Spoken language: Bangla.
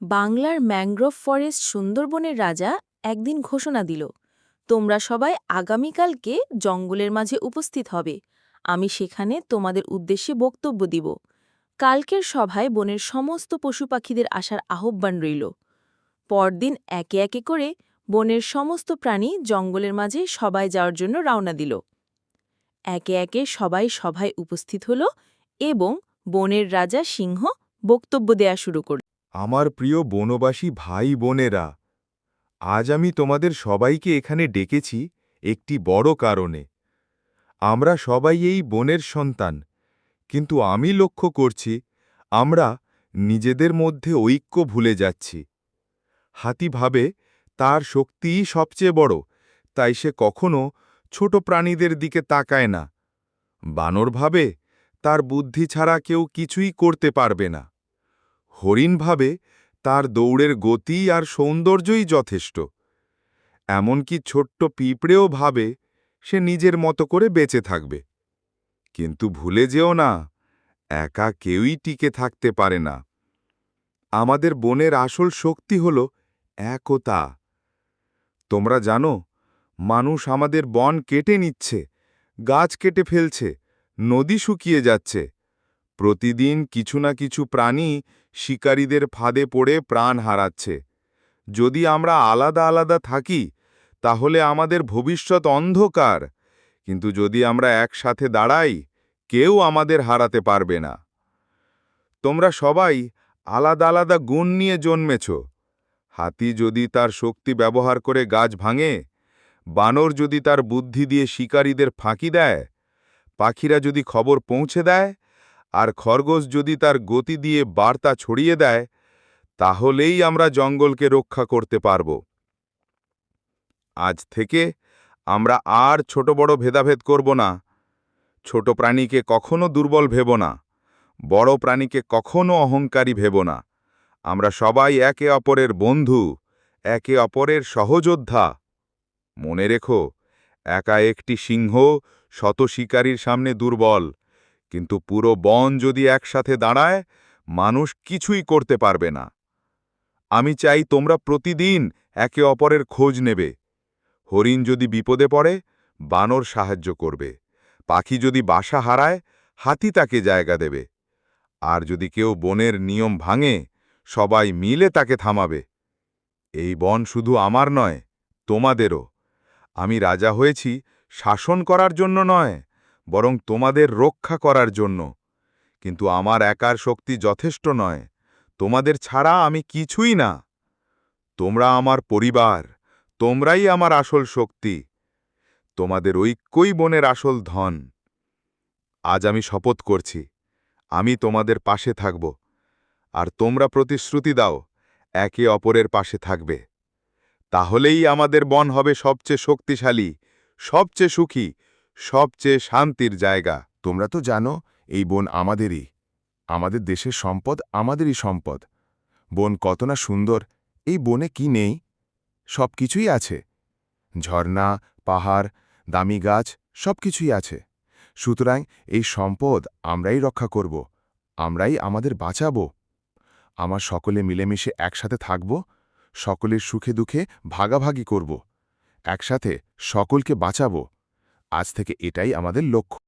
বাংলার ম্যাংগ্রোভ ফরেস্ট সুন্দরবনের রাজা একদিন ঘোষণা দিল, তোমরা সবাই আগামীকালকে জঙ্গলের মাঝে উপস্থিত হবে। আমি সেখানে তোমাদের উদ্দেশ্যে বক্তব্য দিব। কালকের সভায় বনের সমস্ত পশু পাখিদের আসার আহ্বান রইল। পরদিন একে একে করে বনের সমস্ত প্রাণী জঙ্গলের মাঝে সবাই যাওয়ার জন্য রওনা দিল। একে একে সবাই সভায় উপস্থিত হল এবং বনের রাজা সিংহ বক্তব্য দেয়া শুরু করল। আমার প্রিয় বনবাসী ভাই বোনেরা আজ আমি তোমাদের সবাইকে এখানে ডেকেছি একটি বড় কারণে। আমরা সবাই এই বনের সন্তান, কিন্তু আমি লক্ষ্য করছি আমরা নিজেদের মধ্যে ঐক্য ভুলে যাচ্ছি। হাতি ভাবে তার শক্তিই সবচেয়ে বড়, তাই সে কখনো ছোট প্রাণীদের দিকে তাকায় না। বানর ভাবে তার বুদ্ধি ছাড়া কেউ কিছুই করতে পারবে না। হরিণ ভাবে তার দৌড়ের গতি আর সৌন্দর্যই যথেষ্ট। এমনকি ছোট্ট পিঁপড়েও ভাবে সে নিজের মতো করে বেঁচে থাকবে। কিন্তু ভুলে যেও না, একা কেউই টিকে থাকতে পারে না। আমাদের বনের আসল শক্তি হল একতা। তোমরা জানো, মানুষ আমাদের বন কেটে নিচ্ছে, গাছ কেটে ফেলছে, নদী শুকিয়ে যাচ্ছে। প্রতিদিন কিছু না কিছু প্রাণী শিকারীদের ফাঁদে পড়ে প্রাণ হারাচ্ছে। যদি আমরা আলাদা আলাদা থাকি, তাহলে আমাদের ভবিষ্যৎ অন্ধকার। কিন্তু যদি আমরা একসাথে দাঁড়াই, কেউ আমাদের হারাতে পারবে না। তোমরা সবাই আলাদা আলাদা গুণ নিয়ে জন্মেছ। হাতি যদি তার শক্তি ব্যবহার করে গাছ ভাঙে, বানর যদি তার বুদ্ধি দিয়ে শিকারীদের ফাঁকি দেয়, পাখিরা যদি খবর পৌঁছে দেয় আর খরগোশ যদি তার গতি দিয়ে বার্তা ছড়িয়ে দেয়, তাহলেই আমরা জঙ্গলকে রক্ষা করতে পারব। আজ থেকে আমরা আর ছোট বড় ভেদাভেদ করব না। ছোট প্রাণীকে কখনো দুর্বল ভেব না। বড় প্রাণীকে কখনো অহংকারী ভেব না। আমরা সবাই একে অপরের বন্ধু, একে অপরের সহযোদ্ধা। মনে রেখো, একা একটি সিংহ শত শিকারীর সামনে দুর্বল। কিন্তু পুরো বন যদি একসাথে দাঁড়ায়, মানুষ কিছুই করতে পারবে না। আমি চাই তোমরা প্রতিদিন একে অপরের খোঁজ নেবে। হরিণ যদি বিপদে পড়ে, বানর সাহায্য করবে। পাখি যদি বাসা হারায়, হাতি তাকে জায়গা দেবে। আর যদি কেউ বনের নিয়ম ভাঙে, সবাই মিলে তাকে থামাবে। এই বন শুধু আমার নয়, তোমাদেরও। আমি রাজা হয়েছি, শাসন করার জন্য নয়। বরং তোমাদের রক্ষা করার জন্য। কিন্তু আমার একার শক্তি যথেষ্ট নয়, তোমাদের ছাড়া আমি কিছুই না। তোমরা আমার পরিবার, তোমরাই আমার আসল শক্তি, তোমাদের ঐক্যই বনের আসল ধন। আজ আমি শপথ করছি, আমি তোমাদের পাশে থাকব, আর তোমরা প্রতিশ্রুতি দাও, একে অপরের পাশে থাকবে। তাহলেই আমাদের বন হবে সবচেয়ে শক্তিশালী, সবচেয়ে সুখী সবচেয়ে শান্তির জায়গা। তোমরা তো জানো, এই বন আমাদেরই। আমাদের দেশের সম্পদ আমাদেরই সম্পদ। বন কত না সুন্দর, এই বনে কি নেই? সব কিছুই আছে। ঝর্ণা, পাহাড়, দামি গাছ সব কিছুই আছে। সুতরাং এই সম্পদ আমরাই রক্ষা করব, আমরাই আমাদের বাঁচাব। আমার সকলে মিলেমিশে একসাথে থাকব, সকলের সুখে দুঃখে ভাগাভাগি করব। একসাথে সকলকে বাঁচাব। আজ থেকে এটাই আমাদের লক্ষ্য।